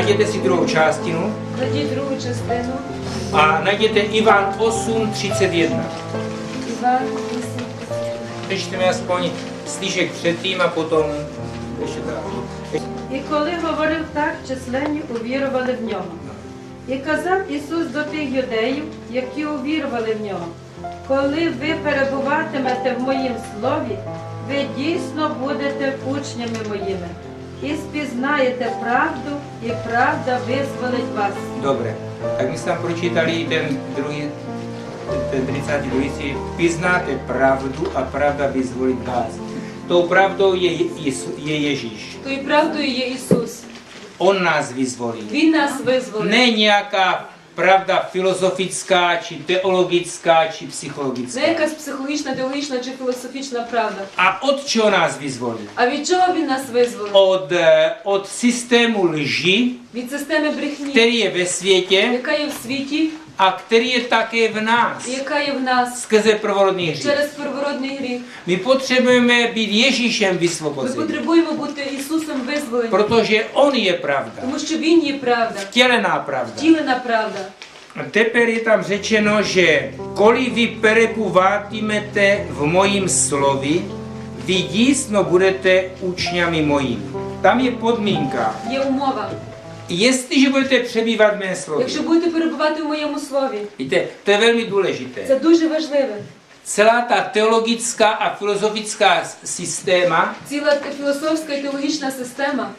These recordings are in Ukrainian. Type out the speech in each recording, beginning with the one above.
najděte si druhou částinu Кладіть другу частину. a najděte Ivan 8, 31. Іван 8. Přečteme aspoň slížek předtím a potom ještě dál. І коли говорив так, численні увірували в нього. І казав Ісус до тих юдеїв, які увірували в нього. Коли ви перебуватимете в моїм слові, ви дійсно будете учнями моїми і спізнаєте правду, і правда визволить вас. My jsme tam pročítali ten druhý, ten 32. si Vyznáte pravdu a pravda vyzvolit vás. Tou pravdou je, Jesu- je Ježíš. Тою правдою є Ісус. On nás vyzvolil. Він нас визволив. Ne nějaká pravda filozofická, či teologická, či психологічна. psychologická. якась психологічна, теологічна чи філософічна правда. A od čeho nás визволив? А від чого він нас визволив? Od, eh, системи systému lži, Від системи брехні, který je ve světě яка є в світі a který je také v nás. і яка є в нас Skrze prvorodný hřích. через первородний гріх. My potřebujeme být Ježíšem Ми vysvobozeni, потребуємо бути Ісусом визволені, protože On je pravda, тому що Він є правда, vtělená pravda. втілена правда. A Teper je tam řečeno, že koli vy perepuvátymete v mojím slovi, vy dísno budete učňami mojím. Tam je podmínka. Є умова. Jestliže budete přebývat v mé slově, Якщо будете перебувати в моєму слові, víte, to je velmi důležité. це дуже важливе. Celá ta teologická a filozofická s- systéma, Ціла та філософська і теологічна система.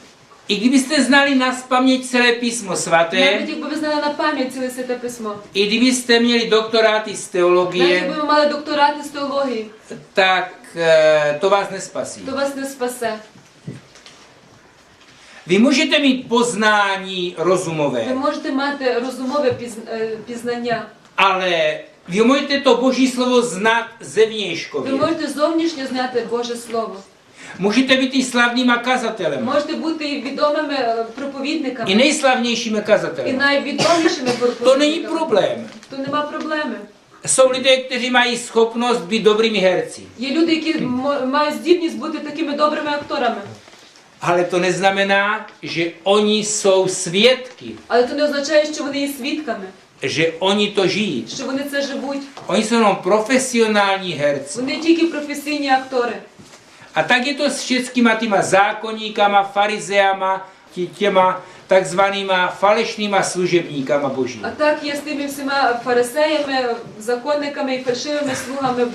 i kdybyste znali na paměť celé písmo Навіть svaté, якби ви знали на пам'ять ціле святе письмо, i kdybyste měli doktoráty z навіть teologie, якби ви мали докторати з теології, tak eh, to vás nespasí. то вас не спасе. Vy můžete mít poznání Ви можете мати розумове е, пізнання. ale vy můžete to boží slovo znát Ви можете зовнішньо зняти Боже Слово. Být i slavnýma kazatelem. Можете бути і відомими е, проповідниками, і kazatelem. найвідомішими To není проповідниками. problém. То нема проблеми. Jsou lidé, kteří mají schopnost být dobrými herci. Є люди, які мають здібність бути такими добрими акторами. Ale to neznamená, že oni jsou svědky, Але це не означає, що вони є свідками, že oni to žijí. що вони це живуть. Oni jsou jenom profesionální herci. Вони тільки професійні актори. A tak je to s všetkýma týma zákonníkama, farizeama, tě- těma takzvanýma falešnýma služebníkama boží. А так є з тими всіма фарисеями, законниками і фальшивими слугами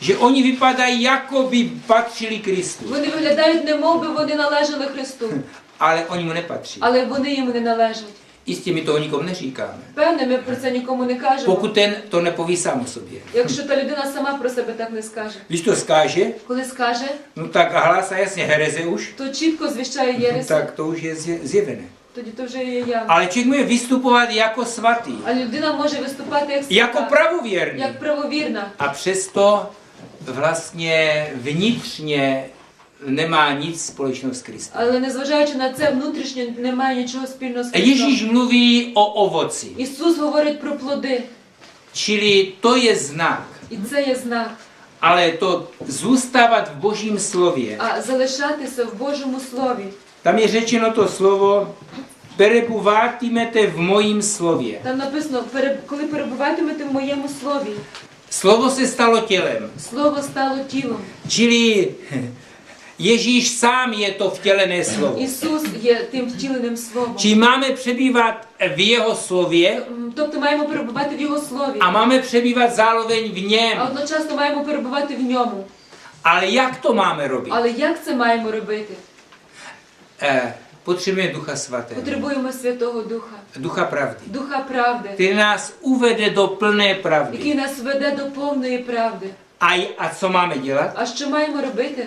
Že oni vypadají, jako by patřili Kristu, Вони виглядають, немов би вони належали Христу, ale oni mu nepatří. але вони йому не належать. Jistě my toho nikomu neříkáme. Певне, ми про це нікому не кажемо, Pokud ten to nepoví sám o sobě. якщо та людина сама про себе так не скаже. Když to skáže, Коли скаже, no tak a hlásá jasně hereze už, то чітко звіщає Єресі, tak to už je zje- zjevené. тоді то вже є явно. Ale člověk může vystupovat jako svatý, А людина може виступати як jako свята, pravověrný. як правовірна, A přesto vlastně vnitřně nemá nic společného s Kristem. але незважаючи на це, внутрішньо немає нічого спільного з Христом. mluví o ovoci, Ісус говорить про плоди, čili to je znak. і це є знак. Ale to zůstávat v božím slově, А залишатися в Божому Слові. tam je řečeno to slovo perebuvátimete v mojím slově. Там написано, коли перебуватимете в моєму слові, Slovo se stalo tělem, слово стало тілом. čili Ježíš sám je to vtělené slovo. Ісус є тим втіленим словом. Či máme přebývat v jeho slově М, Тобто маємо перебувати в Його слові, a máme přebývat zároveň v а něm. одночасно маємо перебувати в ньому. Ale jak to máme robit? Але як це маємо робити? Eh, potřebujeme Ducha Svatého, Потребуємо Святого Духа, Ducha pravdy, Духа правди, který nás uvede do plné який pravdy. нас веде до повної правди. A, a co máme dělat? А що маємо робити?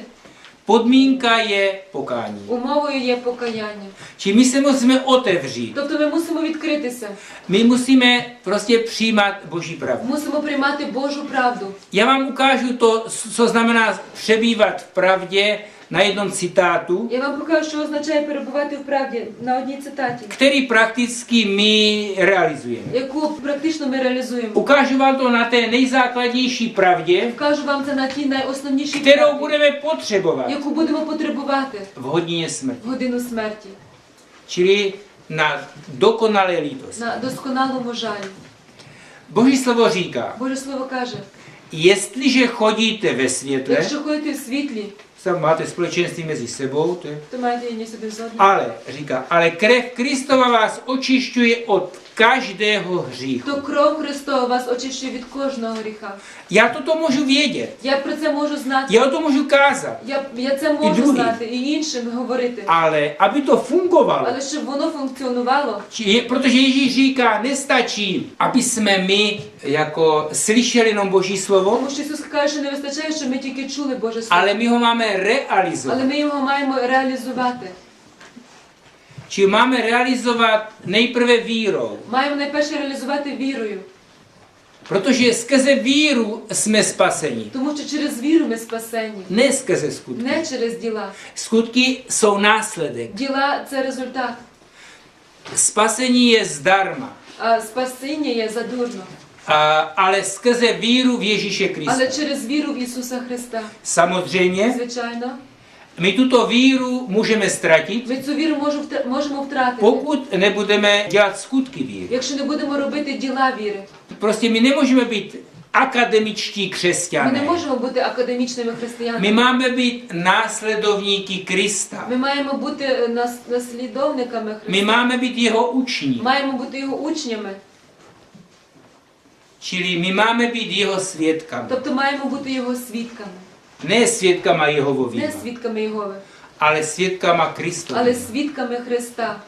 Podmínka je pokání. Умовою є покаяння. Či my se musíme otevřít. Тобто ми мусимо відкритися, My musíme prostě přijímat Boží pravdu. мусимо приймати Божу правду. Já vám ukážu to, co znamená přebývat v pravdě na jednom citátu, Я вам покажу, що означає перебувати в правді на одній цитаті, který prakticky my realizujeme. яку практично ми реалізуємо. Ukážu vám to na té nejzákladnější pravdě, Вкажу вам це на тій найосновнішій kterou правді, budeme potřebovat яку будемо потребувати v hodině smrti. в годину смерті. čili na dokonalé lítost. на досконалому жалі. Boží slovo říká, Боже Слово каже, jestliže chodíte ve světle, якщо ходите в світлі, tam máte společenství mezi sebou, to je, то маєте єдні собі з одним. ale říká, ale krev Kristova vás očišťuje od každého hříchu. То кров Христова вас очищує від кожного гріха. Já toto můžu vědět, Я про це можу знати. já o to můžu kázat, Я, я це можу другий. знати і іншим говорити. ale aby to fungovalo, Але щоб воно функціонувало, Či- je- protože Ježíš říká, nestačí, aby jsme my jako slyšeli jenom Boží slovo, тому що Ісус каже, що не вистачає, щоб ми тільки чули Боже Слово. ale my ho máme Але realizovat. ми його маємо реалізувати. Či máme realizovat nejprve vírou, Маємо найперше реалізувати вірою, protože skrze víru jsme spaseni. тому що через віру ми спасені, Ne skrze skutky. не через діла. Skutky jsou následek. Діла це результат, Spasení je zdarma, а спасіння є задурно. Ale skrze víru v Ježíše Krista. через віру в Ісуса Христа. Samozřejmě, Звичайно, my tuto víru můžeme ztratit, ми цю віру можемо втратити, pokud nebudeme dělat skutky víry. якщо не будемо робити діла віри. Prostě my nemůžeme být akademičtí Ми не křesťané. можемо бути академічними My máme být následovníky Krista. Маємо бути е, нас- наслідовниками My máme být jeho uční. Маємо бути його учнями, Čili my máme být jeho svědkami. тобто маємо бути його свідками. Ne svědkama Не Jehovovými, свідками Єгови, ale svědkama але Kristovými. свідками Христа.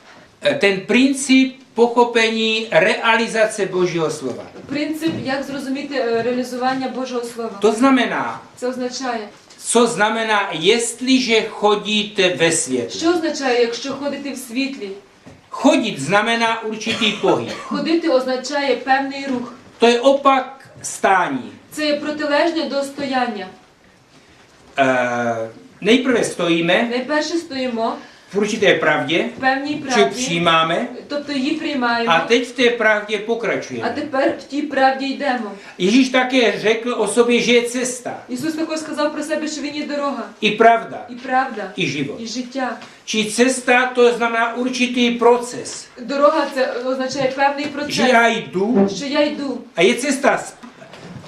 Ten princip pochopení realizace Božího slova. Принцип, як зрозуміти е, реалізування Божого Слова. To znamená, Це означає, co znamená, jestliže chodíte ve světle. що означає, якщо ходити в світлі? Chodit znamená určitý pohyb. Ходити означає певний рух. To je opak stání. Це є протилежне до стояння. Eh, nejprve stojíme Найперше стоїмо v určité pravdě, в певній či правді, přijímáme тобто її prиймаємо, a teď v té pravdě а pokračujeme. тепер в тій правді йдемо. Ježíš také řekl o sobě, že je cesta, Ісус також сказав про себе, що Він є дорога, i pravda, і правда, i život. і життя. Či cesta to znamená určitý proces, Дорога це означає певний že процес, já jdu що я йду. a je cesta, bych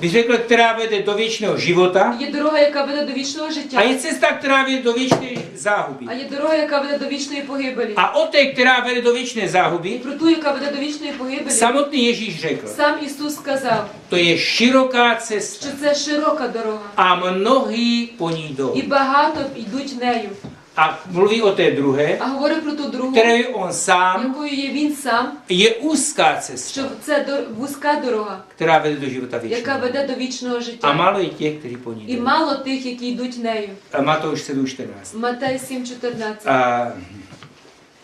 řekl, která vede do věčného života Є дорога, яка веде до вічного a життя, je cesta, která vede do věčné záhuby. а є дорога, яка веде до вічної погибелі. A o té, která vede do věčné záhuby, Про ту, яка веде до вічної погибелі, samotný Ježíš řekl, сам Ісус сказав, to je široká cesta що це широка дорога, a mnohí po ní jdou. і багато йдуть нею. A mluví o té druhé, А говорить про ту другу, které on sám, є він сам, je úzká cesta, це дор- вузька дорога, která vede do života яка věčného. веде до вічного A життя. málo je těch, kteří po ní І jdou. мало тих, які йдуть нею. A Matouš 7.14. Матей 7,14. A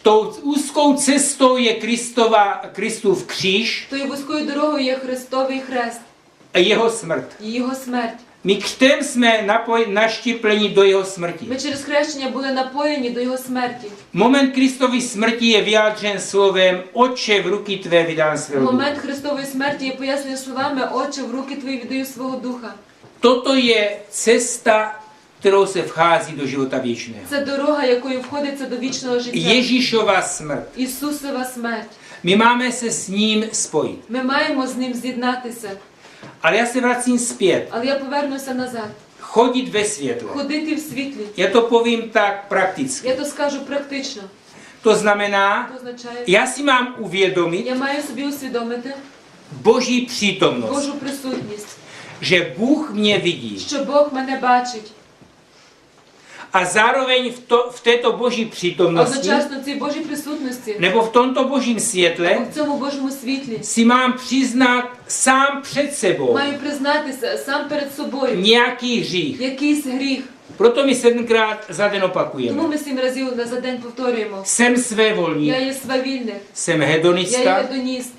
tou úzkou cestou je Kristova, Kristův kříž Тою вузькою дорогою є Христовий хрест a jeho smrt. і його смерть. My křtem jsme napoj, naštipleni do jeho smrti. Ми через хрещення були напоєні до його смерті. Moment Kristovy smrti je vyjádřen slovem Oče v ruky tvé vydám svého ducha. Момент Христової смерті є пояснений словами Отче, в руки твої віддаю свого духа. Toto je cesta, kterou se vchází do života věčného. Це дорога, якою входиться до вічного життя. Ježíšova smrt. Ісусова смерть. My máme se s ním spojit. Ми маємо з ним з'єднатися. Ale já se vracím zpět. Але я повернуся назад. Chodit ve světle. Ходити в світлі. Já to povím tak prakticky. Я то скажу практично. To znamená, Це означає, já si mám uvědomit я маю собі усвідомити Boží přítomnost. Божу присутність, Že Bůh mě vidí. що Бог мене бачить. A zároveň v, to, v této Boží přítomnosti, Одночасно в цій Божій присутності, nebo v tomto Božím světle, в цьому Божому світлі, si mám přiznat sám před sebou маю признатися сам перед собою nějaký hřích. якийсь гріх. Proto my sedmkrát za den Тому opakujeme. ми сім разів на за день повторюємо. Jsem svévolník, Я є свавільник, jsem я є hedonista гедоніст,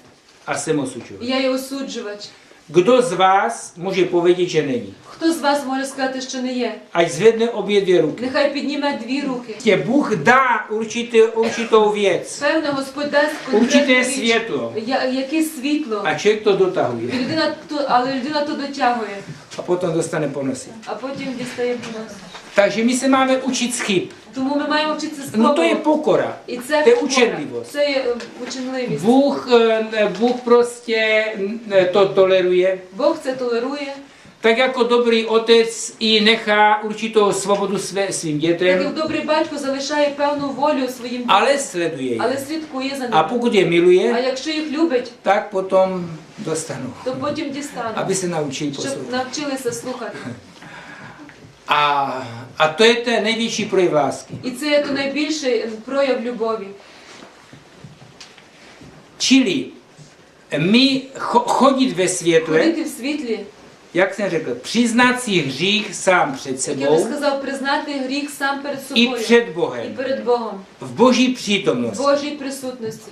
a jsem osučovač. я є осуджувач. Kdo z vás může povědět, že není? Хто з вас може сказати, що не є? Ať zvedne obě dvě ruky. Нехай підніме дві руки. Tě Бог да урчити, určitou овець. Певне, Господь дасть річ, světlo я- яке світло. a člověk to І dotahuje людина то, але людина то дотягує, a potom достане nosi. а потім дістає понос. Takže my se máme učit z chyb. Тому ми маємо вчитися з No to je помилок. pokora. І це Це покора. учерливость. Це є е, ученливість. Bůh, eh, Bůh prostě eh, to toleruje. Бог це толерує. Tak jako dobrý otec i nechá určitou svobodu své, svým Так як dětem, добрий батько залишає певну волю своїм дітям, ale sleduje але je. слідкує за A ними. pokud je А miluje, якщо їх любить, tak potom dostanou, то потім дістануть, aby se naučili щоб poslouchat. навчилися слухати. A, a to je ten největší projev. І це є найбільший прояв любові. Čili my cho- chodit ve Ходити в світлі, jak jsem řekl, přiznat si hřích sám před як я вже сказав, признати гріх сам перед собою před і перед Богом, v boží в. Божій присутності.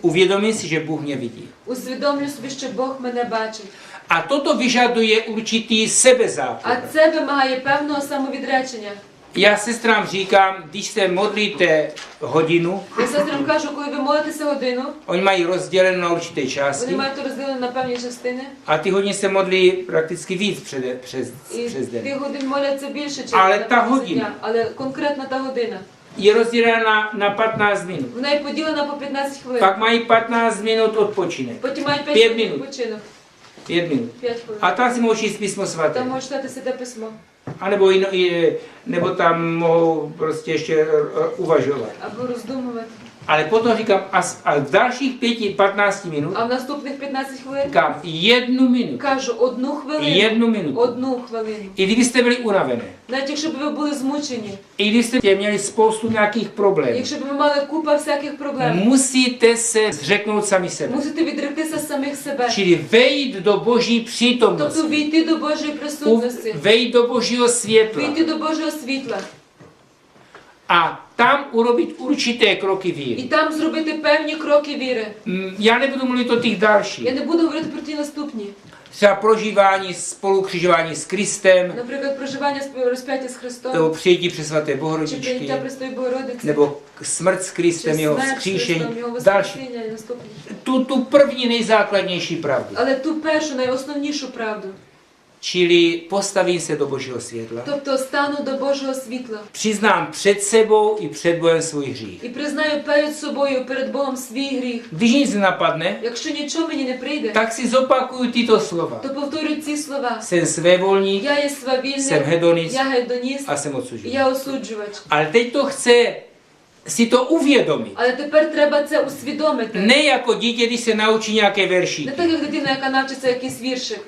Si, že Bůh mě vidí. Усвідомлю собі, що Бог мене бачить. A toto vyžaduje určitý sebezápor. це вимагає певного самовідречення. Já sestrám říkám, když se modlíte hodinu, Я сестрам кажу, коли ви молитеся годину, oni mají rozděleno na určité вони části мають то розділено на певні частини, a ty hodiny se modlí prakticky víc před, přes, і přes den. тих годин моляться більше, ніж Але на та протязі година. дня. Але конкретно та година. Je rozdělena na, na 15 minut. Вона є поділена по 15 хвилин. Pak mají 15 minut odpočinek. Потім мають 5 П'ять хвилин відпочинок. 5 minut. 5 хвилин. A tam si mohou číst písmo svaté. Там можуть читати to písmo. A nebo, jino, nebo tam mohou prostě ještě eh, uvažovat. Або роздумувати. Ale potom říkám, a, s- a v dalších 5-15 minut А в наступних 15 хвилин říkám jednu minutu. кажу одну хвилину. Jednu minutu. Одну хвилину. I kdybyste byli unavené. Навіть якщо б ви були змучені, I kdybyste měli spoustu nějakých problémů. якщо б ви мали купа всяких проблем, Musíte se zřeknout sami sebe. мусите відректися самих себе. Čili vejít do boží Тобто přítomnosti. війти до Божої U- присутності, Vejít do božího světla. війти до Божого світла A tam urobit určité kroky і víry. там зробити певні кроки віри. Mm, Já nebudu mluvit o těch Я dalších. не буду говорити про ті наступні. Třeba prožívání spolukřižování s Kristem, Наприклад, проживання з- розп'яття з nebo přijetí přes svaté Bohorodičky, nebo smrt s Kristem, jeho vzkříšení, další. І. Tu, tu první nejzákladnější pravdu. Але ту першу, найосновнішу правду. Čili postavím se do božího světla. Тобто стану до Божого світла Přiznám před sebou i před Bohem svůj hřích. і признаю перед собою, перед Богом свій гріх. Když nic nenapadne, Якщо нічого мені не прийде, tak si zopakuju tyto slova. то повторюю ці слова. Jsem svévolník, Я є jsem свавільник, hedonist я гедоніст, a jsem odsužen. я осуджувач. Ale teď to chce si to uvědomit. Але тепер треба це усвідомити. Ne jako dítě, když se naučí nějaké Не veršíky. так, як дитина, яка навчиться якийсь віршик.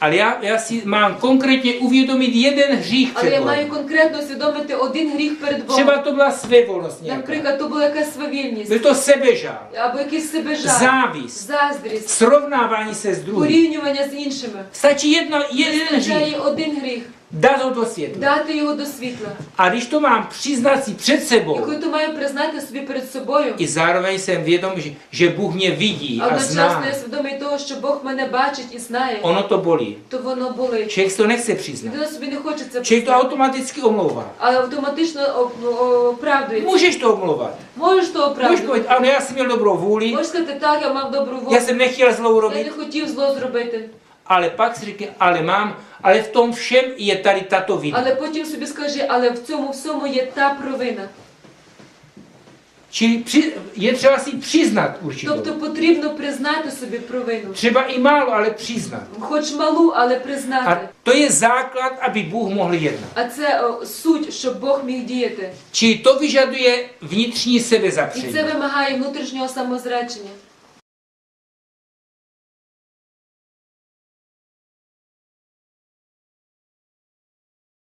Ale já, já si mám konkrétně uvědomit jeden hřích Але я маю конкретно усвідомити один гріх перед Богом. Třeba to byla svévolnost nějaká. Наприклад, то була якась свавільність, Byl to sebežál, або якийсь себежар, závist, заздрість, srovnávání se s druhým. порівнювання з іншими. Stačí jedno, jeden hřích, Вистачає один гріх, ho do světla. дати його до світла. A když to mám přiznat si před І sebou, коли признати собі перед собою, i zároveň jsem vědom, že, že Bůh mě vidí а a одночасно я свідомий того, що Бог мене бачить і знає, ono to bolí. то воно болить. Člověk si to nechce přiznat. Людина собі не хоче це Člověk to признати, automaticky omlouvá. але автоматично оп- оправдується. Můžeš to omlouvat. Можеш то Můžeš оправдувати. povedat, ano, já jsem měl dobrou vůli, Можеш сказати, так, я мав добру волю, já jsem nechtěl zlou я не хотів зло зробити. Ale pak si řekne, ale mám, ale v tom všem je tady tato vina. Але потім собі скажи, але в цьому всьому є та провина. Čili při, je třeba si přiznat určitou. Тобто потрібно признати собі провину. Třeba i málo, ale přiznat. Хоч малу, але признати. to je základ, aby Bůh mohl jednat. А це о, суть, щоб Бог міг діяти. Čili to vyžaduje vnitřní І sebezapření. це вимагає внутрішнього самозречення.